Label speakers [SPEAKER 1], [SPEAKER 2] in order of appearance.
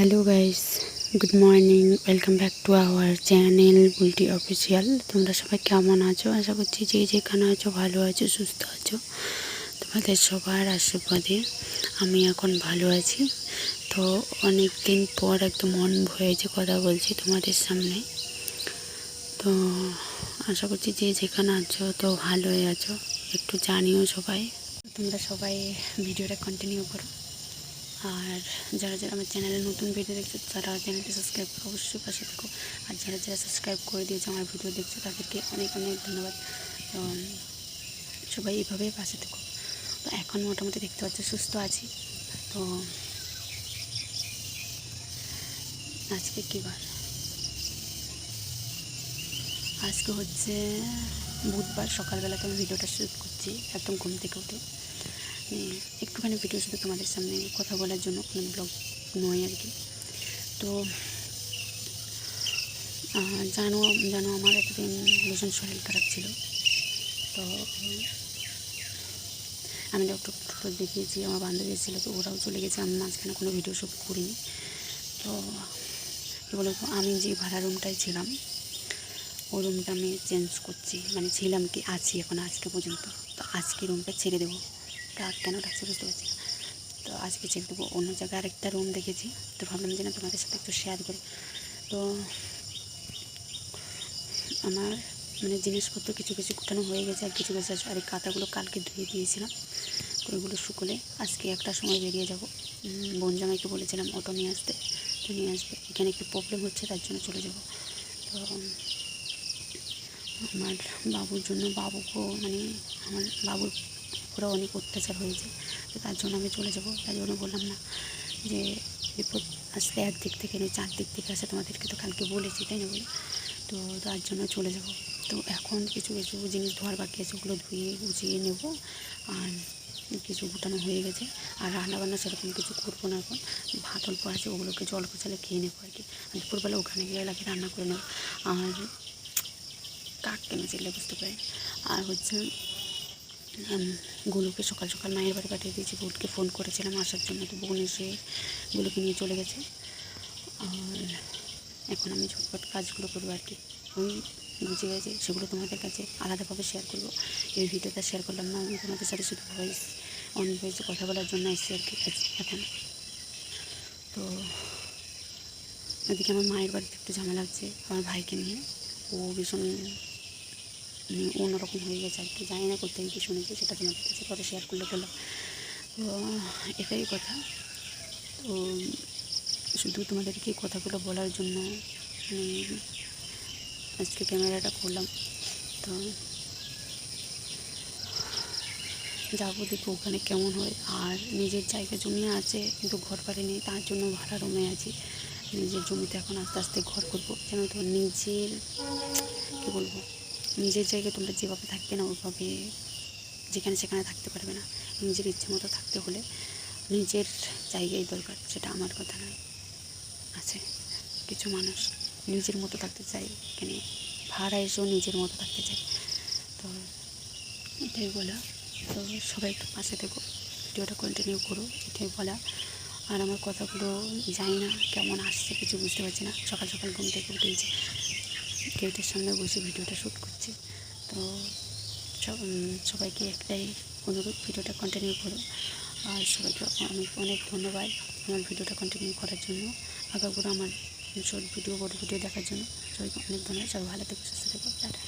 [SPEAKER 1] Hello guys, good morning, welcome back to our channel Bulti official. তোমরা সবাই কেমন আছো? আশা করছি যে যেখানে আছো ভালো আছো, সুস্থ আছো। তোমাদের সবার আশীর্বাদে আমি এখন ভালো আছি। তো অনেক দিন পর একদম মন ভয়েছে কথা বলছি তোমাদের সামনে। তো আশা করছি যে যেখানে আছো, তো ভালোই আছো। একটু জানিও সবাই। তোমরা সবাই ভিডিওটা কন্টিনিউ করো। আর যারা যারা আমার চ্যানেলে নতুন ভিডিও দেখছ, তারা চ্যানেলটি সাবস্ক্রাইব করে অবশ্যই পাশে থাকো। আর যারা যারা সাবস্ক্রাইব করে দিয়েছে, আমার ভিডিও দেখছ, তাদেরকে অনেক অনেক ধন্যবাদ। সবাই এইভাবেই পাশে থাকো। তো এখন মোটামুটি দেখতে পাচ্ছি, সুস্থ আছি। তো, আজকে কী বার? আজকে হচ্ছে বুধবার সকালবেলাতে আমি ভিডিওটা শ্যুট করছি, একদম ঘুম থেকে উঠে। একটুখানি ভিডিও শুধু তোমাদের সামনে কথা বলার জন্য কোনো ব্লগ নয় আর কি। তো জানো জানো আমার একদিন ভীষণ শরীর খারাপ ছিল। তো, আমি ডক্টর টক্টর দেখিয়েছি, আমার বান্ধবী ছিল, তো ওরাও চলে গেছে। আমি মাঝখানে কোনো ভিডিও শ্যুট করিনি। তো, কী বলতো আমি যে ভাড়া রুমটায় ছিলাম, ওই রুমটা আমি চেঞ্জ করছি। মানে ছিলাম কি, আছি এখন আজকে পর্যন্ত। তো আজকে রুমটা ছেড়ে দেবো। ডাক কেন ডাকছে বুঝতে পারছি না তো আজকে ছেড়ে দেবো, অন্য জায়গায় আরেকটা রুম দেখেছি। তো ভাবলাম যে না, তোমাদের সাথে একটু শেয়ার করি। তো আমার মানে জিনিসপত্র কিছু কিছু কুটানো হয়ে গেছে আর কিছু কিছু আর এই কাঁথাগুলো কালকে ধুয়ে দিয়েছিলাম। তো ওইগুলো শুকোলে আজকে একটা সময় বেরিয়ে যাব। বোন জামাইকে বলেছিলাম অটো নিয়ে আসতে। তো নিয়ে আসবে। এখানে একটু প্রবলেম হচ্ছে, তার জন্য চলে যাব। তো আমার বাবুর জন্য বাবুকেও মানে আমার বাবুর উপরে অনেক অত্যাচার হয়েছে, তো তার জন্য আমি চলে যাব। তাই জন্য বললাম না যে বিপদ আসলে একদিক থেকে নয় চারদিক থেকে আসে তোমাদেরকে তো কালকে বলেছি, তাই না বলে? তো তার জন্য চলে যাব। তো এখন কিছু কিছু জিনিস ধোয়ার বাকি আছে, ওগুলো ধুয়ে গুছিয়ে নেব আর কিছু গুটানো হয়ে গেছে। আর রান্নাবান্না সেরকম কিছু করব না এখন। ভাত অল্প আছে, ওগুলোকে জল গোছালে খেয়ে নেব আর কি। দুপুরবেলা ওখানে গিয়ে লাগে রান্না করে নেব। আর কাক কেন বুঝতে পারি আর হচ্ছে গুলুকে সকাল সকাল মায়ের বাড়ি পাঠিয়ে দিয়েছি। বোনকে ফোন করেছিলাম, আসার জন্য তো বোন এসে গুলুকে নিয়ে চলে গেছে। আর এখন আমি ঝটপট কাজগুলো করব আর কি। ওই বুঝে গেছে, সেগুলো তোমাদের কাছে আলাদাভাবে শেয়ার করব। এই ভিডিওটা শেয়ার করলাম না, আমি তোমাদের সাথে শুধু ভয়েস অন ভয়েসে কথা বলার জন্য এসেছি আর কি এখন। তো ওদিকে আমার মায়ের বাড়িতে একটু ঝামেলা লাগছে আমার ভাইকে নিয়ে। ও ভীষণ অন্যরকম হয়ে গেছে আর কি, জানি না করতে কি শুনেছি, সেটা তোমাদের কাছে পরে শেয়ার করলে বললাম তো, এটাই কথা। তো, শুধু তোমাদেরকে কথাগুলো বলার জন্য আজকে ক্যামেরাটা করলাম। তো, যাব দেখো ওখানে কেমন হয়। আর নিজের জায়গা জমি আছে, কিন্তু ঘর বাড়ি নেই, তার জন্য ভাড়া রুমে আছি। নিজের জমিতে এখন আস্তে আস্তে ঘর করব। কেন তো নিজের, কী বলব? নিজের জায়গায় তোমরা যেভাবে থাকবে না ওইভাবে যেখানে সেখানে থাকতে পারবে না। নিজের ইচ্ছে মতো থাকতে হলে নিজের জায়গায় দরকার, সেটা আমার কথা নয়। আছে কিছু মানুষ নিজের মতো থাকতে চায়, এখানে ভাড়া এসেও নিজের মতো থাকতে চায়। তো এটাই বলা। তো সবাই একটু পাশে থেকো, ভিডিওটা কন্টিনিউ করো, এটাই বলা। আর আমার কথাগুলো জানি না কেমন আসছে, কিছু বুঝতে পারছি না। সকাল সকাল ঘুম থেকে উঠেছি গেটের সামনে বসে ভিডিওটা শ্যুট করছি। তো সব- সবাইকে একটাই অনুরোধ, ভিডিওটা কন্টিনিউ করো। আর সবাইকে অনেক অনেক ধন্যবাদ আমার ভিডিওটা কন্টিনিউ করার জন্য আগাগুলো আমার শর্ট ভিডিও বড় ভিডিও দেখার জন্য। সবাইকে অনেক ধন্যবাদ। সবাই ভালো থেকে, সুস্থ থেকো।